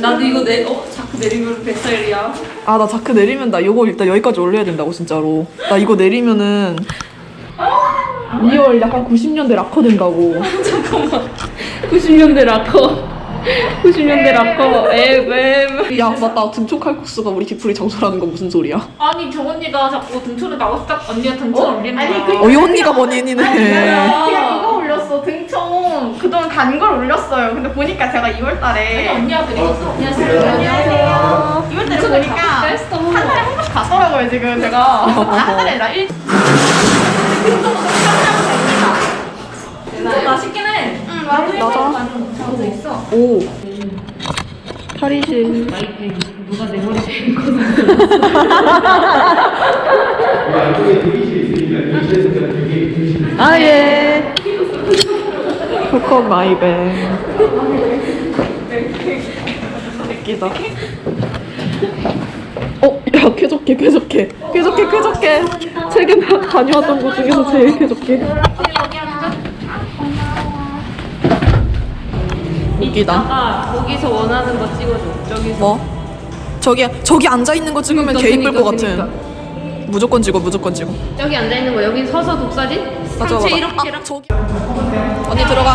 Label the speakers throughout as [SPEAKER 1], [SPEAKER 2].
[SPEAKER 1] 나도 이거 내, 어, 자꾸 내리면 뱃살이야.
[SPEAKER 2] 아 나 자크 내리면 나 이거 일단 여기까지 올려야 된다고 진짜로. 나 이거 내리면은 2월 약간 90년대 락커 된다고.
[SPEAKER 1] 90년대 락커. 90년대 락커. 앱, 앱.
[SPEAKER 2] 야 맞다. 등촌 칼국수가 우리 디프리 장소라는 건 무슨 소리야?
[SPEAKER 1] 아니, 저 언니가 자꾸 등촌에 나와서 딱 언니가 등촌 올리는 거야.
[SPEAKER 3] 아니, 그-
[SPEAKER 2] 어이 언니가 원인이네
[SPEAKER 3] 그냥 이거 올렸어. 등청 그동안 간걸 올렸어요 근데 보니까 제가 2월 달에
[SPEAKER 1] 언니가 그리웠어. 안녕하세요.
[SPEAKER 3] 안녕하세요 2월 달에 보니까
[SPEAKER 1] 했어.
[SPEAKER 3] 한 달에 한 번씩 갔더라고요 지금 제가 아, 한 달에 아니라 일
[SPEAKER 1] 맛있긴 해.
[SPEAKER 3] 응, 맞아
[SPEAKER 2] 맞아
[SPEAKER 1] 잘돼 있어.
[SPEAKER 2] 오 탈의실
[SPEAKER 1] 누가 내 머리 제일 커.
[SPEAKER 2] 아예 포커 마이뱅 웃기다 어? 야 쾌적해 쾌적해 쾌적해 쾌적해 최근에 다녀왔던 곳 중에서 제일 쾌적해 웃기다
[SPEAKER 1] 아, 거기서 원하는 거 찍어줘. 저기서.
[SPEAKER 2] 뭐? 저기 저기 앉아 있는 거 찍으면
[SPEAKER 1] 그러니까,
[SPEAKER 2] 개 이쁠 것
[SPEAKER 1] 그러니까,
[SPEAKER 2] 같은 무조건 찍어 무조건 찍어
[SPEAKER 1] 저기 앉아 있는 거 여기 서서 독사진?
[SPEAKER 2] 맞아
[SPEAKER 1] 상체
[SPEAKER 2] 맞아
[SPEAKER 1] 이렇게
[SPEAKER 2] 아,
[SPEAKER 1] 이렇게.
[SPEAKER 2] 저기 언니 들어가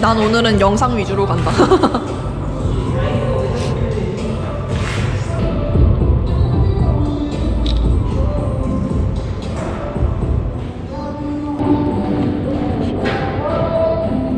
[SPEAKER 2] 난 오늘은 영상 위주로 간다.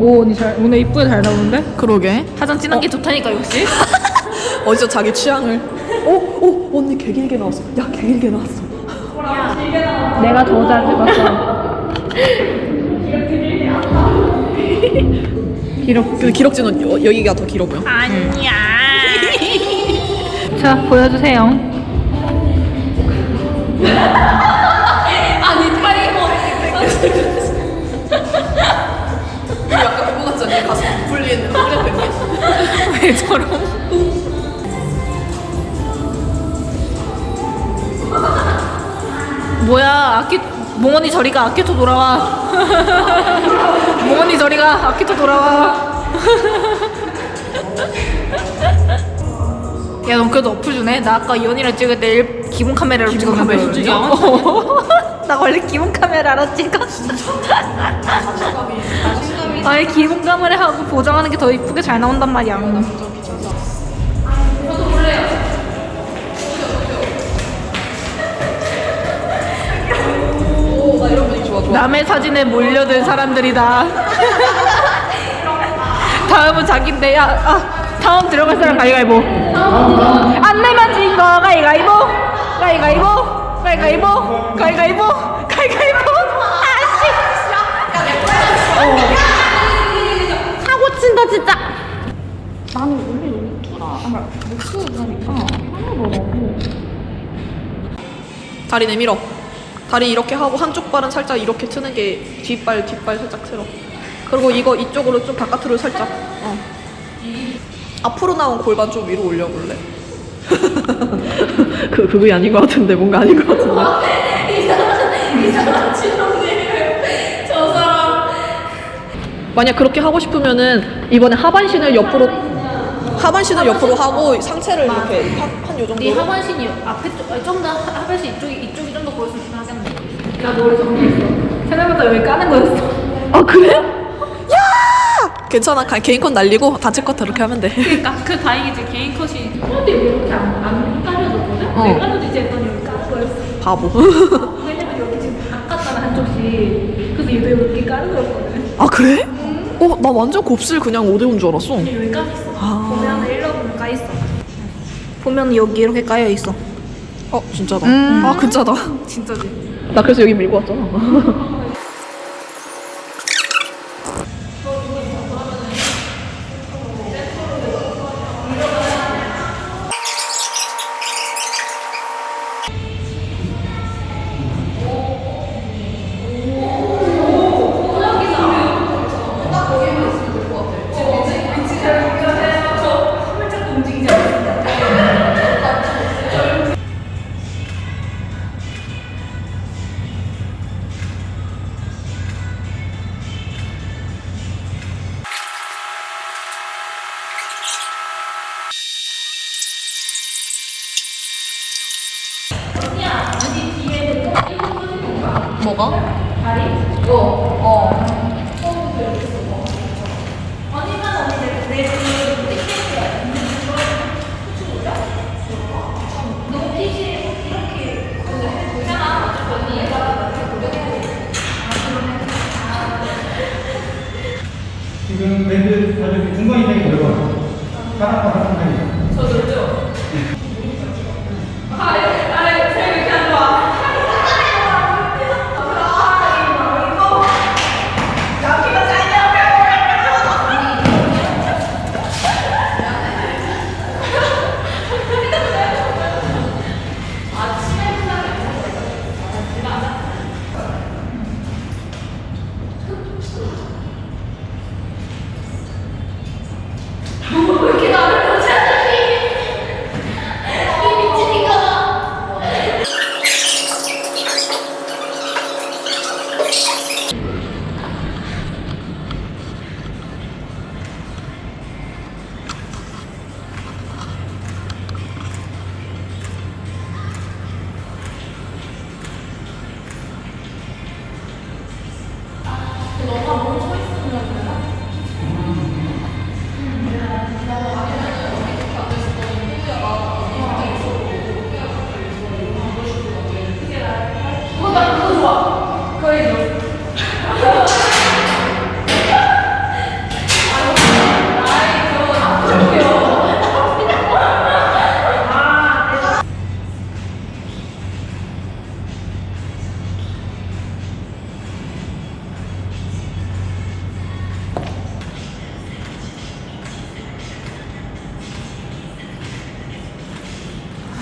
[SPEAKER 1] 오 언니 잘 오늘 이쁘게 잘 나오는데?
[SPEAKER 2] 그러게.
[SPEAKER 1] 화장 진한 게 좋다니까 역시.
[SPEAKER 2] 어디서 자기 취향을. 오, 오, 언니 개 길게 나왔어. 야, 개 길게 나왔어.
[SPEAKER 1] 내가 더 잘 찍었어.
[SPEAKER 2] 기록. 그 기록지는 여, 여기가 더 길어 보여.
[SPEAKER 1] 아니야. 자 보여주세요. 아니 타이머.
[SPEAKER 2] 우리 아까 그거 같지 않니? 가슴 풀리는 플랫폼이.
[SPEAKER 1] 왜 저럼? 뭐야 아키 몽언니 저리가 아키토 돌아와 몽언니 저리가 아키토 돌아와 야, 넌 그래도 어플 주네? 나 아까 이언이랑 찍을 때 일- 기본 카메라로 찍었는데
[SPEAKER 2] 찍어?
[SPEAKER 1] 나 원래 기본 카메라로 찍었어 아니 기본 카메라 하고 보정하는 게 더 이쁘게 잘 나온단 말이야. 남의 사진에 몰려든 사람들이다. 다음은 자기인데, 야, 아, 다음 들어갈 사람 가위가위보. 안 내면 진 거, 가위가위보. 가위가위보. 가위가위보. 가위가위보. 가위가위보. 아씨. 사 고 친다, 진짜.
[SPEAKER 2] 다리 내밀어. 다리 이렇게 하고 한쪽 발은 살짝 이렇게 트는 게 뒷발 뒷발 살짝 틀어. 그리고 이거 이쪽으로 좀 바깥으로 살짝. 어. 앞으로 나온 골반 좀 위로 올려볼래? 그 그게 아닌 것 같은데 뭔가 아닌 것 같은데. 만약 그렇게 하고 싶으면은 이번에 하반신을 옆으로 하반신을 옆으로 하고 상체를 이렇게 한요 정도.
[SPEAKER 1] 네 하반신이 앞에 쪽, 좀더 하반신 이쪽이 이쪽이 좀 더 보였으면 좋겠네. 나 머리 정리했어. 생각보다 여기 까는 거였어.
[SPEAKER 2] 아 그래? 야! 괜찮아 가- 개인 컷 날리고 단체 컷 이렇게 하면 돼.
[SPEAKER 1] 그러니까 그 다행이지 개인 컷이. 근데 왜 이렇게 안, 안 까려졌거든?
[SPEAKER 2] 어.
[SPEAKER 1] 왜 까려지지 했더니 여기 까는 거였어.
[SPEAKER 2] 바보.
[SPEAKER 1] 왜냐면 여기 지금 다 깠잖아 한쪽씩.
[SPEAKER 2] 아 그래? 어 나 완전 곱슬 그냥 5대5인 줄 알았어.
[SPEAKER 1] 여기 까 있어.
[SPEAKER 2] 아.
[SPEAKER 1] 보면 일러 보면 까 있어. 보면 여기 이렇게 까여 있어.
[SPEAKER 2] 어 진짜다. 아 진짜다.
[SPEAKER 1] 진짜지.
[SPEAKER 2] 나 그래서 여기 밀고 왔잖아. 뭐가?
[SPEAKER 3] 지금 밴드 다들 중간 이상이 어려워요. 바닥바닥 상당히.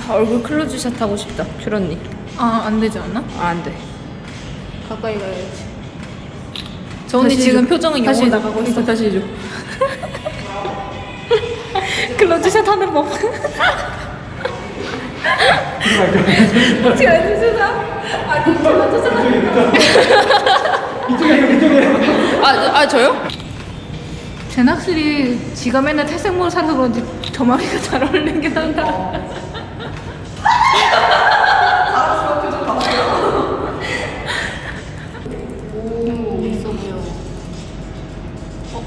[SPEAKER 4] 얼굴 클로즈샷 하고 싶다. 귤 언니.
[SPEAKER 1] 아, 안 되지 않나?
[SPEAKER 4] 아, 안 돼.
[SPEAKER 1] 가까이 가야지. 저 언니
[SPEAKER 4] 다시
[SPEAKER 1] 지금
[SPEAKER 4] 해줘.
[SPEAKER 1] 표정은
[SPEAKER 4] 다시
[SPEAKER 1] 영혼
[SPEAKER 4] 해줘.
[SPEAKER 1] 나가고 있어.
[SPEAKER 4] 다시 해줘.
[SPEAKER 1] 클로즈샷 하는 법. 제가 클로즈샷. 아니, 클로즈샷 하는 법.
[SPEAKER 3] 이쪽에 이쪽에.
[SPEAKER 4] 아, 아 저요?
[SPEAKER 1] 쟤는 확실히 지가 맨날 탈색모를 사서 그런지 저마리가 잘 어울리긴 한다.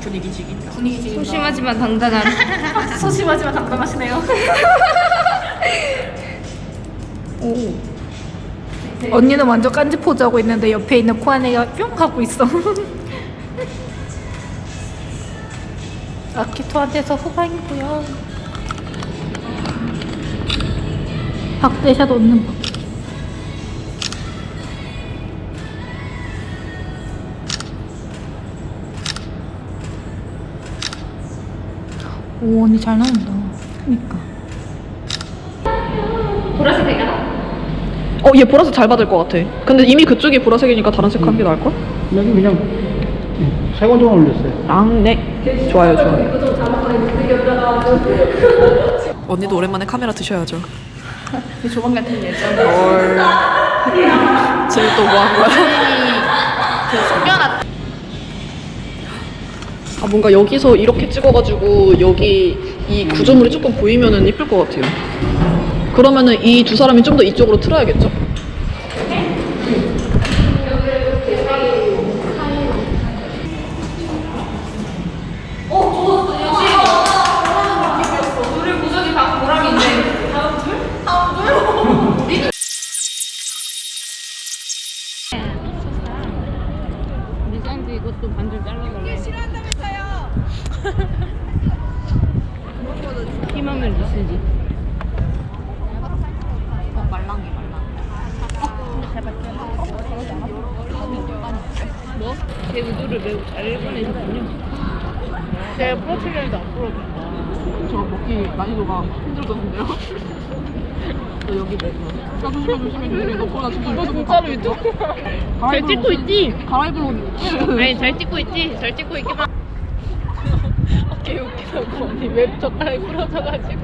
[SPEAKER 2] 분위기 지긴다.
[SPEAKER 1] 분위기 지금
[SPEAKER 4] 소심하지만 당당한.
[SPEAKER 1] 소심하지만 당당하시네요. 언니는 완전 깐지 포즈 하고 있는데 옆에 있는 코안이가 뿅 하고 있어. 아키토한테서 후방이고요. 박대샷 얻는 법. 오 언니 잘 나온다. 그니까.
[SPEAKER 2] 어, 얘 보라색 잘 받을 것 같아. 근데 이미 그쪽이 보라색이니까 다른 색 하는 게 나을걸?
[SPEAKER 3] 여기 그냥 세 권정을 올렸어요.
[SPEAKER 2] 랑 네. 좋아요, 좋아요. 언니도 오랜만에 카메라 드셔야죠.
[SPEAKER 1] 조만간 될 예정.
[SPEAKER 2] 쟤또뭐 한 거야?
[SPEAKER 1] 그 숙변아
[SPEAKER 2] 아, 뭔가 여기서 이렇게 찍어가지고 여기 이 구조물이 조금 보이면은 이쁠 것 같아요. 그러면은 이 두 사람이 좀 더 이쪽으로 틀어야겠죠?
[SPEAKER 4] 미san지 이것도 반절 잘라달라고. 싫어한다면서요. 희망을 미스지. 뭐? 제 의도를 매우 잘 읽어내셨군요. 제가 프로필ler도 안 풀어본다.
[SPEAKER 2] 저 먹기 난이도가 힘들거든요. 너 여기 내나 조심해 조심해 조심해 너, 나 진짜 너 진짜로 유튜브
[SPEAKER 4] 잘 찍고 있지?
[SPEAKER 2] 가라입으러
[SPEAKER 4] 아니 잘 찍고 있지? 잘 찍고 있기만. 개 웃기다고 언니 웹 젓가락이 부러져가지고.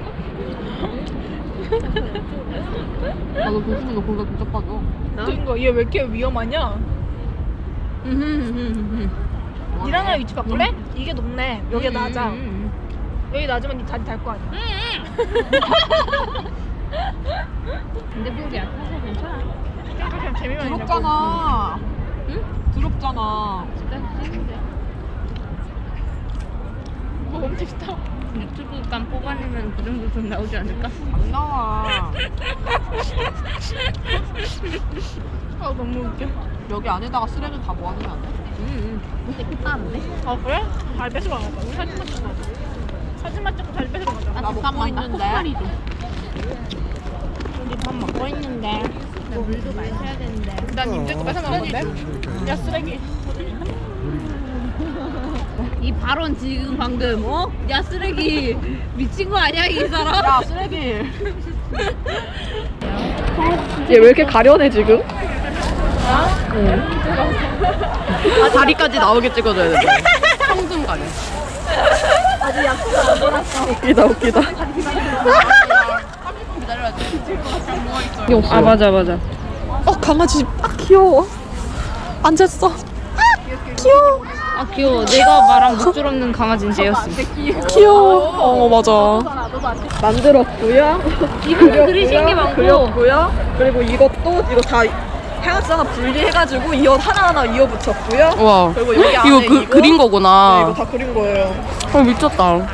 [SPEAKER 2] 나도 조심해 너 거기다 진짜 빠져
[SPEAKER 1] 그니까 얘왜 이렇게 위험하냐? 니랑 나 위치 바꿀래? 이게 높네. 여기가 낮아. 여기 낮으면 니 다리 달 거 아니야.
[SPEAKER 4] 근데 그게 사실 괜찮아.
[SPEAKER 1] 그냥 재미만 있는
[SPEAKER 2] 더럽잖아. 응? 더럽잖아.
[SPEAKER 4] 진짜 싫은데.
[SPEAKER 1] 거. 엄청 싫다.
[SPEAKER 4] 유튜브 감 뽑아내면 그 정도 돈 나오지 않을까?
[SPEAKER 2] 안 나와.
[SPEAKER 1] 아 너무 웃겨.
[SPEAKER 2] 여기 안에다가 쓰레기 다 모아놓으면 안 돼?
[SPEAKER 4] 응, 응. 근데 끝나는데?
[SPEAKER 1] 아 그래? 잘 뺏으러 가자. 우리 사진만 찍고. 사진만 찍고 잘 뺏으러 가자.
[SPEAKER 4] 나 먹고 있는데. 우리 밥 먹고 있는데. 나 물도 마셔야 되는데.
[SPEAKER 1] 난거 뺏어 먹은 건데. 야 쓰레기.
[SPEAKER 4] 이 발언 지금 방금 어? 야 쓰레기 미친 거 아니야 이 사람?
[SPEAKER 2] 야, 쓰레기. 얘 왜 이렇게 가려내, 지금? 응. 아, 다리까지 나오게 찍어줘야 돼. 성좀 가려. 아직 약속 안 돌았어. 웃기다, 웃기다.
[SPEAKER 4] 아 맞아 맞아.
[SPEAKER 2] 어, 강아지. 아, 귀여워. 앉았어. 귀여워.
[SPEAKER 4] 아 귀여워. 내가 말한 목줄 없는 강아지는 쟤였어.
[SPEAKER 2] 귀여워. 어, 맞아. 만들었고요.
[SPEAKER 4] 이분은 그리신 게 많고.
[SPEAKER 2] 그렸고요. 그리고 이것도 이거 다 해놨지 하나 분리해가지고 이어 하나하나 이어 붙였고요.
[SPEAKER 5] 와
[SPEAKER 2] 그리고 여기 안에
[SPEAKER 5] 이거 그, 그린
[SPEAKER 2] 네,
[SPEAKER 5] 거구나
[SPEAKER 2] 이거 다 그린 거예요.
[SPEAKER 5] 어 미쳤다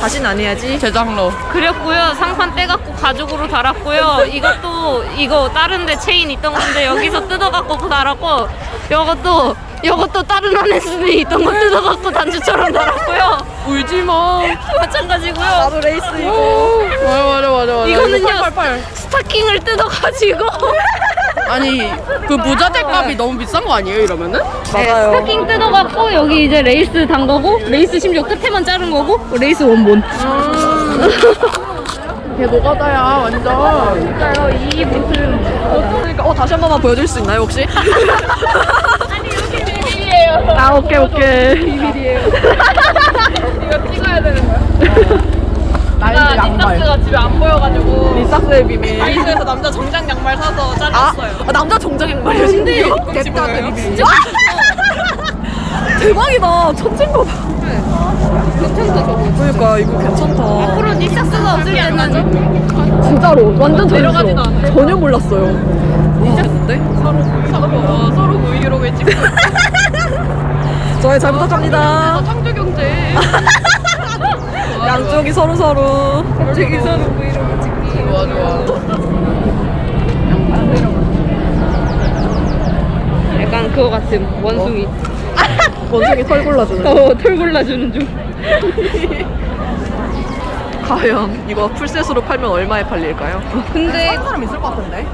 [SPEAKER 2] 다신 안 해야지.
[SPEAKER 5] 제장로
[SPEAKER 4] 그렸고요. 상판 떼갖고 가죽으로 달았고요. 이것도 이거 다른데 체인 있던 건데 여기서 뜯어갖고 달았고 이것도 이것도 다른 안에 수에 있던 거 뜯어갖고 단추처럼 달았고요.
[SPEAKER 5] 울지 마
[SPEAKER 4] 마찬가지고요.
[SPEAKER 2] 나도 레이스 이거.
[SPEAKER 5] 맞아 맞아 맞아 맞아
[SPEAKER 4] 이거는요. 스타킹을 뜯어가지고
[SPEAKER 5] 아니 그 모자재 값이 너무 비싼 거 아니에요 이러면은?
[SPEAKER 2] 맞아요.
[SPEAKER 4] 스타킹 뜯어갖고 여기 이제 레이스 단 거고 레이스 심지어 끝에만 자른 거고 레이스 원본.
[SPEAKER 2] 걔 노가다야 완전.
[SPEAKER 4] 진짜요 이 무슨
[SPEAKER 2] 그러니까 어 다시 한 번만 보여줄 수 있나요 혹시?
[SPEAKER 4] 아니 이렇게 비밀이에요.
[SPEAKER 2] 아 오케이 오케이. 비밀이에요.
[SPEAKER 1] 이거 찍어야 되는 거야.
[SPEAKER 2] 나의 양말.
[SPEAKER 1] 닉사스가 집에 안 보여가지고
[SPEAKER 2] 리삭스의 비밀.
[SPEAKER 1] 다이소에서 남자 정장 양말 사서
[SPEAKER 2] 아,
[SPEAKER 1] 잘랐어요.
[SPEAKER 2] 아, 남자 정장 양말이야 심지어.
[SPEAKER 1] 냅다 드립.
[SPEAKER 2] 진짜. 대박이다. 천재인가 봐.
[SPEAKER 4] 괜찮다 저거.
[SPEAKER 2] 그러니까 이거 괜찮다.
[SPEAKER 4] 앞으로 닉사스가 없을 때는
[SPEAKER 2] 진짜로 완전
[SPEAKER 1] 내려가진
[SPEAKER 2] 전혀
[SPEAKER 1] 않네.
[SPEAKER 2] 전혀 몰랐어요. 이제인데
[SPEAKER 1] 서로 서로 서로 브이로그에 찍고
[SPEAKER 2] 저희 잘 부탁합니다.
[SPEAKER 1] 창조 경제.
[SPEAKER 2] 양쪽이 서로 서로.
[SPEAKER 1] 갑자기 서로 브이로그 찍기.
[SPEAKER 5] 좋아 좋아
[SPEAKER 4] 약간 그거 같은 원숭이.
[SPEAKER 2] 원숭이 털 골라주는.
[SPEAKER 4] 어, 털 골라주는 중.
[SPEAKER 2] 과연 이거 풀셋으로 팔면 얼마에 팔릴까요?
[SPEAKER 4] 근데
[SPEAKER 2] 사람 있을 것 같은데.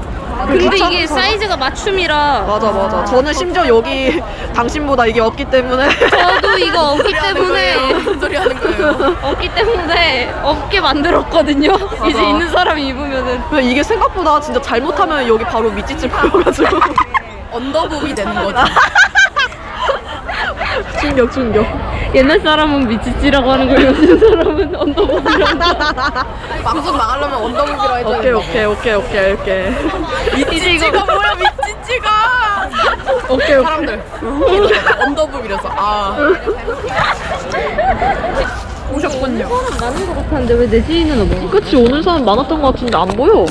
[SPEAKER 4] 근데
[SPEAKER 2] 귀찮은
[SPEAKER 4] 이게
[SPEAKER 2] 사람.
[SPEAKER 4] 사이즈가 맞춤이라
[SPEAKER 2] 맞아 맞아. 저는 심지어 여기 당신보다 이게 없기 때문에.
[SPEAKER 4] 저도 이거 없기 때문에
[SPEAKER 5] 무슨 소리 하는 거예요?
[SPEAKER 4] 없기 때문에 없게 만들었거든요. 이제 있는 사람이 입으면은
[SPEAKER 2] 근데 이게 생각보다 진짜 잘못하면 여기 바로 밑지질 보여가지고.
[SPEAKER 5] 언더부비 되는 거지
[SPEAKER 2] 충격 충격.
[SPEAKER 4] 옛날 사람은 미치치라고 하는 걸 요즘 사람은 언더보드라고.
[SPEAKER 5] 방송 나가려면 언더부비라 해줘야
[SPEAKER 2] 오케이 오케이 오케이 오케이 오케이.
[SPEAKER 4] 이거
[SPEAKER 5] 뭐야 미친지가
[SPEAKER 2] 오케이 오케이.
[SPEAKER 5] 사람들 언더부비라서 아
[SPEAKER 2] 오셨군요.
[SPEAKER 4] 사람 많은 것 같았는데 왜 내 지인은 없어?
[SPEAKER 2] 그치 오늘 사람 많았던 것 같은데 안 보여.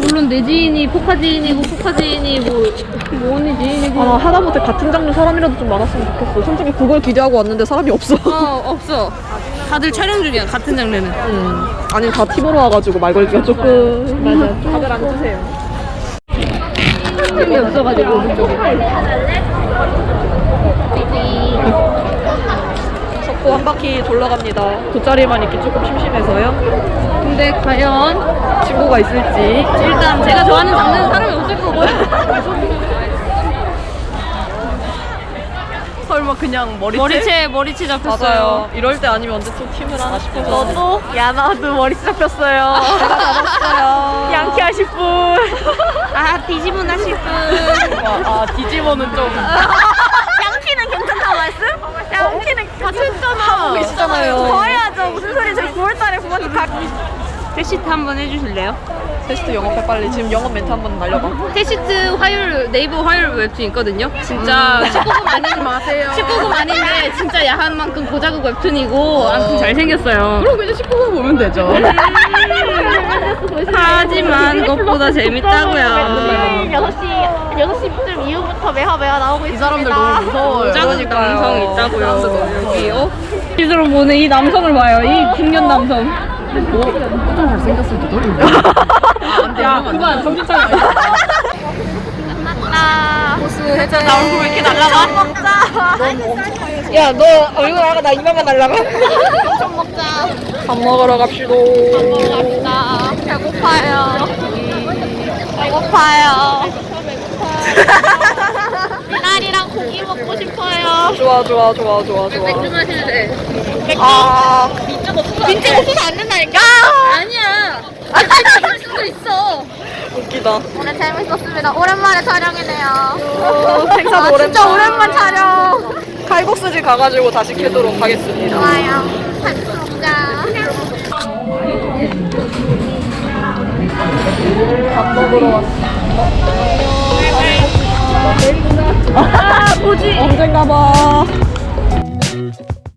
[SPEAKER 4] 물론 내 지인이 포카 지인이고 포카 지인이 뭐, 뭐 언니 지인이고.
[SPEAKER 2] 아 하다못해 같은 장르 사람이라도 좀 많았으면 좋겠어. 솔직히 그걸 기대하고 왔는데 사람이 없어.
[SPEAKER 4] 어, 없어. 다들 촬영 중이야, 같은 장르는.
[SPEAKER 2] 음. 아니 다 팀으로 와가지고 말 걸기가 조금. 맞아. 다들 앉으세요.
[SPEAKER 4] 팀이 없어가지고, 오른쪽에.
[SPEAKER 2] 석고 한 바퀴 돌러갑니다. 돗자리만 있기 조금 심심해서요.
[SPEAKER 4] 근데 과연
[SPEAKER 2] 친구가 있을지.
[SPEAKER 4] 일단 제가 좋아하는 장르는 사람이 없을 거고요.
[SPEAKER 2] 설마 그냥 머리채?
[SPEAKER 4] 머리채 머리채 잡혔어요.
[SPEAKER 2] 맞아요. 이럴 때 아니면 언제쯤 팀을 하나 싶어서.
[SPEAKER 4] 너도? 야 나도 머리채 잡혔어요.
[SPEAKER 2] 제가 잡았어요.
[SPEAKER 4] 양키 하실 분. 아 뒤집은 하실 분.
[SPEAKER 2] 아, 디지몬은 좀.
[SPEAKER 4] 양키는 괜찮다고 말씀? 양키는 괜찮잖아.
[SPEAKER 2] 하고 계시잖아요.
[SPEAKER 4] 더 해야죠. 무슨 소리 저희 9월달에 부모님 다. 대시트 한번 해주실래요?
[SPEAKER 2] 테스트 영업해 빨리. 지금 영업 멘트 한번 날려봐.
[SPEAKER 4] 테시트 화요일 네이버 화요일 웹툰 있거든요. 진짜 19금 아닌
[SPEAKER 5] 마세요.
[SPEAKER 4] 19금 아닌데 진짜 야한 만큼 고자극 웹툰이고 아무튼 잘생겼어요.
[SPEAKER 5] 그럼 이제 19분 보면 되죠.
[SPEAKER 4] 하지만 그것보다 재밌다고요.
[SPEAKER 3] 6시 6시쯤 이후부터 매화 매화 나오고 있습니다.
[SPEAKER 5] 이 사람들 너무 무서워요.
[SPEAKER 4] 고자극 감성 있다고요. 여기 어? 시스로 보는 이 남성을 봐요. 이 중년 남성.
[SPEAKER 5] 좀 잘생겼을 때도
[SPEAKER 4] 야 그만 정신 차려.
[SPEAKER 2] 나 얼굴 왜 이렇게 날라가?
[SPEAKER 4] 야너 얼굴 나가 나 이마만 날라가.
[SPEAKER 2] 밥 먹으러 갑시다.
[SPEAKER 3] 나 배고파요. 배고파요. 미나리랑 고기 먹고 싶어요.
[SPEAKER 2] 좋아 좋아 좋아 좋아 좋아.
[SPEAKER 4] 마셔야 돼.
[SPEAKER 2] 아
[SPEAKER 3] 민증 없어서 안 된다니까.
[SPEAKER 4] 아니야. 할 수도 있어.
[SPEAKER 2] 웃기다.
[SPEAKER 3] 오늘 재밌었습니다. 오랜만에 촬영이네요.
[SPEAKER 2] 생사
[SPEAKER 3] 아, 진짜 오랜만 촬영.
[SPEAKER 2] 칼국수집 가가지고 다시 캐도록 하겠습니다.
[SPEAKER 3] 좋아요. 같이 먹 아, 뭐지?
[SPEAKER 2] 언젠가 봐.